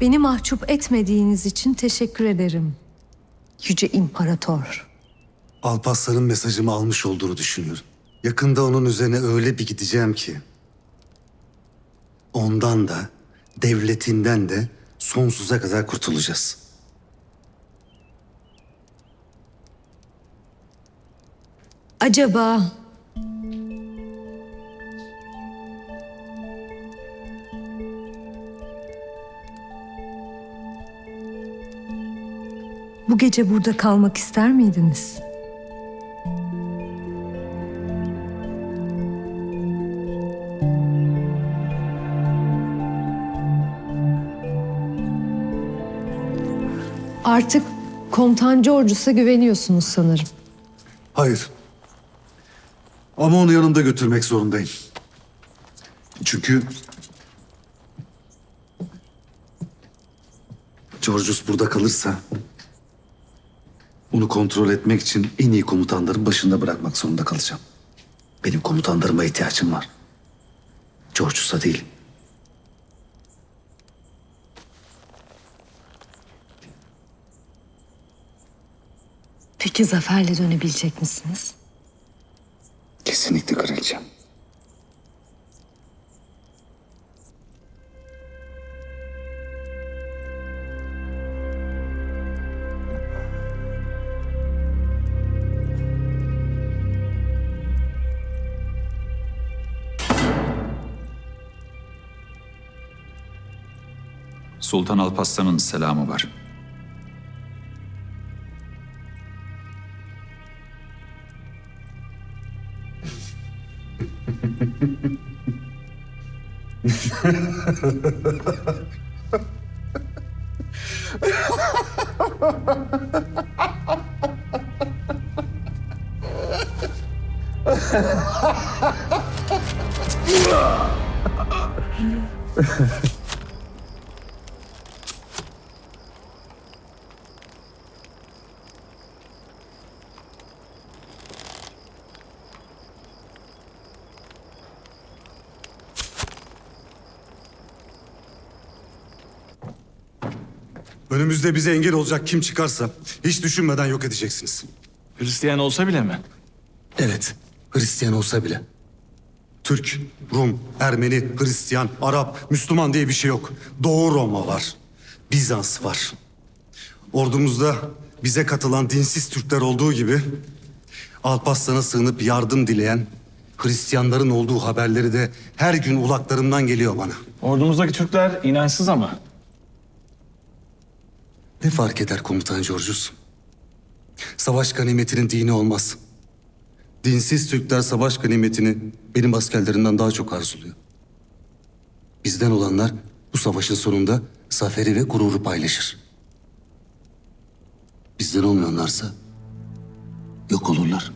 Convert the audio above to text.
Beni mahcup etmediğiniz için teşekkür ederim. Yüce İmparator. Alparslan'ın mesajımı almış olduğunu düşünüyorum. Yakında onun üzerine öyle bir gideceğim ki... ...ondan da, devletinden de sonsuza kadar kurtulacağız. Acaba bu gece burada kalmak ister miydiniz? Artık Komutan George'usa güveniyorsunuz sanırım. Hayır. Ama onu yanımda götürmek zorundayım. Çünkü... Georgius burada kalırsa... ...onu kontrol etmek için en iyi komutanların başında bırakmak zorunda kalacağım. Benim komutanlarıma ihtiyacım var. Georgius'a değil. Peki zaferle dönebilecek misiniz? Kesinlikle kraliçem. Sultan Alparslan'ın selamı var. Önümüzde bize engel olacak kim çıkarsa hiç düşünmeden yok edeceksiniz. Hristiyan olsa bile mi? Evet, Hristiyan olsa bile. Türk, Rum, Ermeni, Hristiyan, Arap, Müslüman diye bir şey yok. Doğu Roma var. Bizans var. Ordumuzda bize katılan dinsiz Türkler olduğu gibi... ...Alparslan'a sığınıp yardım dileyen Hristiyanların olduğu haberleri de her gün ulaklarımdan geliyor bana. Ordumuzdaki Türkler inançsız ama. Ne fark eder komutan Georgius? Savaş ganimetinin dini olmaz. Dinsiz Türkler savaş ganimetini benim askerlerimden daha çok arzuluyor. Bizden olanlar bu savaşın sonunda zaferi ve gururu paylaşır. Bizden olmayanlarsa yok olurlar.